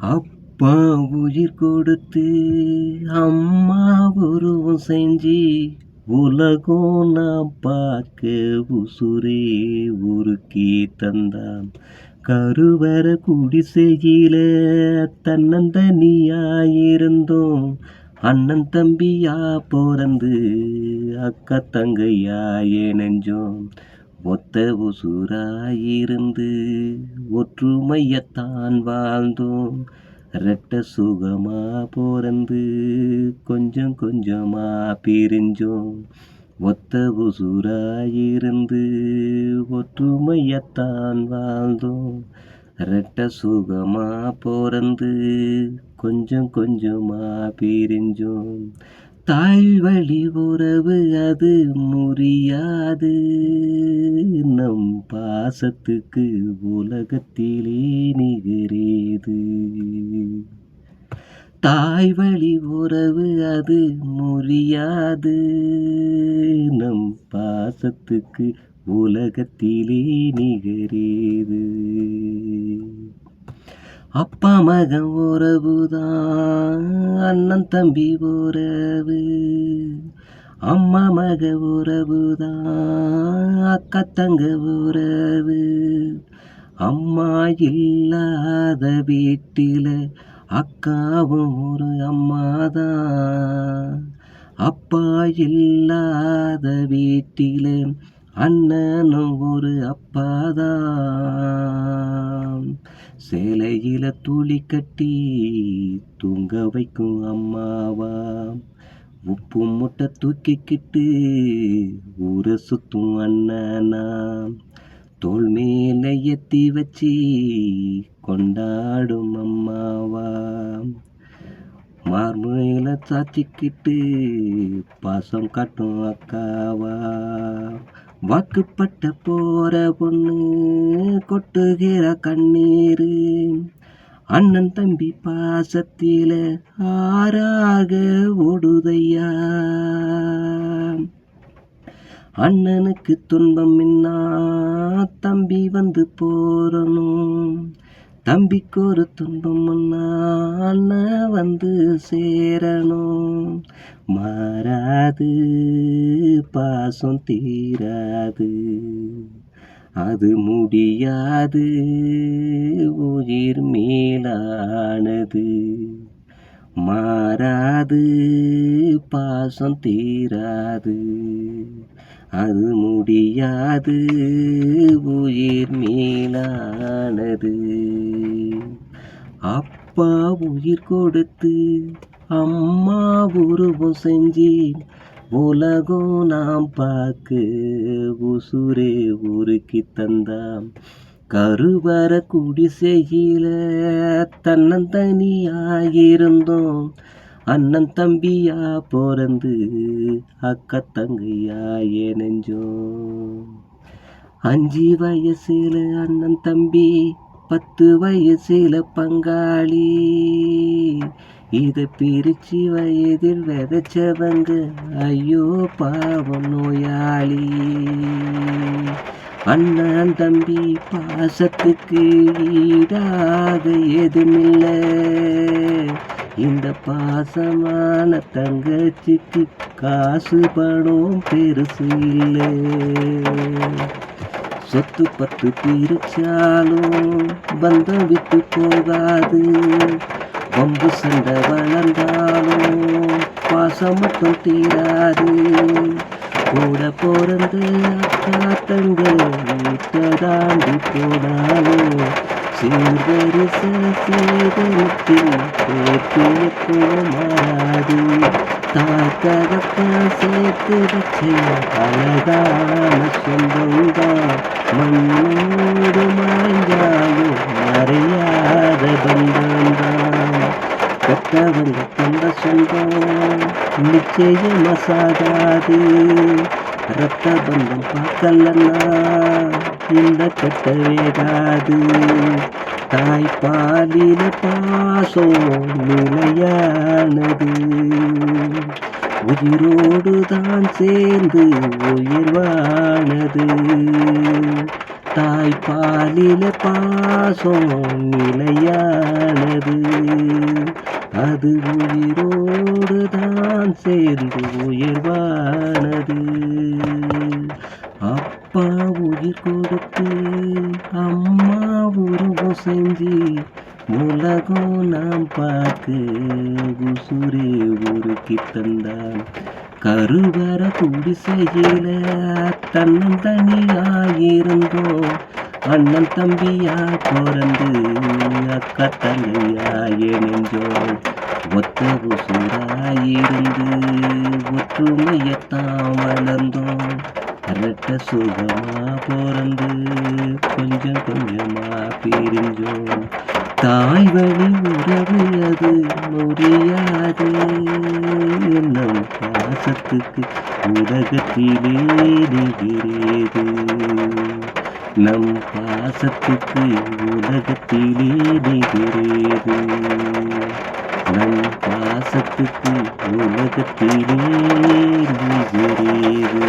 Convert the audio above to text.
அப்பா உயிர் கொடுத்து அம்மா உருவம் செஞ்சு உலகம் நான் பார்க்க உசுரே உருக்கி தந்தான். கருவற குடிசையில தன்னந்தனியாயிருந்தோம். அண்ணன் தம்பியா பிறந்து அக்கா தங்கையா இணைஞ்சோம் ஒத்த உசுராயிருந்து ஒற்றுமையத்தான் வாழ்ந்தோம். ரெட்ட சுகமா பிறந்து கொஞ்சம் கொஞ்சமா பிரிஞ்சோம். ஒத்த உசுராயிருந்து ஒற்றுமையத்தான் வாழ்ந்தோம். ரெட்ட சுகமா பிறந்து கொஞ்சம் கொஞ்சமா பிரிஞ்சோம். தாழ்வழி உறவு அது முறியாது. நம் பாசத்துக்கு உலகத்திலே நிகரேது. தாய்வழி உறவு அது முறியாது. நம் பாசத்துக்கு உலகத்திலே நிகரேது. அப்பா மகன் உறவுதான் அண்ணன் தம்பி உறவு. அம்மா மக உறவுதான் அக்கா தங்க உறவு. அம்மா இல்லாத வீட்டில் அக்காவும் ஒரு அம்மாதான். அப்பா இல்லாத வீட்டில் அண்ணனும் ஒரு அப்பாதான். சேலையில துளி கட்டி தூங்க வைக்கும் அம்மாவா உப்பு முட்டை தூக்கிக்கிட்டு ஊரை சுத்தும் அண்ணனா தோல் மேல எத்தி வச்சு கொண்டாடும் அம்மாவா மார்மையில சாச்சிக்கிட்டு பாசம் காட்டும் அக்காவா. வாக்குப்பட்ட போற பொண்ணு கொட்டுகிற கண்ணீரு. அண்ணன் தம்பி பாசத்தில ஆறாக ஓடுதையா. அண்ணனுக்கு துன்பம் இன்னா தம்பி வந்து போறணும். தம்பிக்கு ஒரு துன்பம் அண்ணன் வந்து சேரணும். மாறாது பாசம் தீராது. அது முடியாது உயிர் மேலானது. மாறாது பாசம் தீராது. அது முடியாது உயிர் மேலானது. அப்பா உயிர் கொடுத்து அம்மா உருவம் செஞ்சு உலகம் நாம் பார்க்க உசுரே உருக்கி தந்தாம். கருவர குடிசையில தன்னந்தனியாயிருந்தோம் அண்ணன் தம்பியா பிறந்து அக்கா தங்கையா இணைஞ்சோம். அஞ்சு வயசுல அண்ணன் தம்பி பத்து வயசுல பங்காளி. இதை பிரிச்சு வயதில் விதைச்சவங்க ஐயோ பாவம் நோயாளி. அண்ணன் தம்பி பாசத்துக்கு ஈடாக எதுமில்லை. இந்த பாசமான தங்கச்சிக்கு காசு பணம் பெருசு இல்லை. சொத்து பத்து பிரிச்சாலும் பந்தம் விட்டு போகாது. பம்பு சண்டை வளர்ந்தாலும் பாசம் மட்டும் தீராது. கூட பிறந்து அக்கா தங்க வீட்டை தாண்டி போனாலும் சீர்வரிச சீதனத்தில் சேர்த்து மாறாது தாக்ககத்தான் சேர்த்து வச்ச அழகான சொந்தம்தான் மண்ணோடு மாய்ந்தாலும் மறையாத பந்தம்தான் பெற்றவங்க தந்த சொந்தம் நிச்சயம் அசாகாது ரத்த பந்தம் பார்க்கலன்னா இந்த கட்ட வேகாது தாய்ப்பாலின பாசம் நிலையானது. உயிரோடு தான் சேர்ந்து உயிர்வானது தாய்ப்பாலில பாசம் நிலையானது. அது உயிரோடு தான் சேர்ந்து உயர்வானது அப்பா உயிர் கொடுத்து செஞ்சு உலகம் நாம் பார்க்க உசுரே உருக்கி தந்தான். கருவற குடிசையில தன்னந்தனியாயிருந்தோம் அண்ணன் தம்பியா பிறந்து அக்கா தங்கையா இணைஞ்சோம். ஒத்த உசுராயிருந்து ஒற்றுமையத்தான் வளர்ந்தோம். ரெட்ட சுகமா பிறந்து கொஞ்சம் கொஞ்சமா பிரிஞ்சோம். தாய் வழி உறவு அது முடியாது. நம் பாசத்துக்கு உலகத்திலே நிகிறது நம் பாசத்துக்கு உலகத்திலே நிகிறது நல் பாசத்துக்கு உலகத்திலே நிகரேறு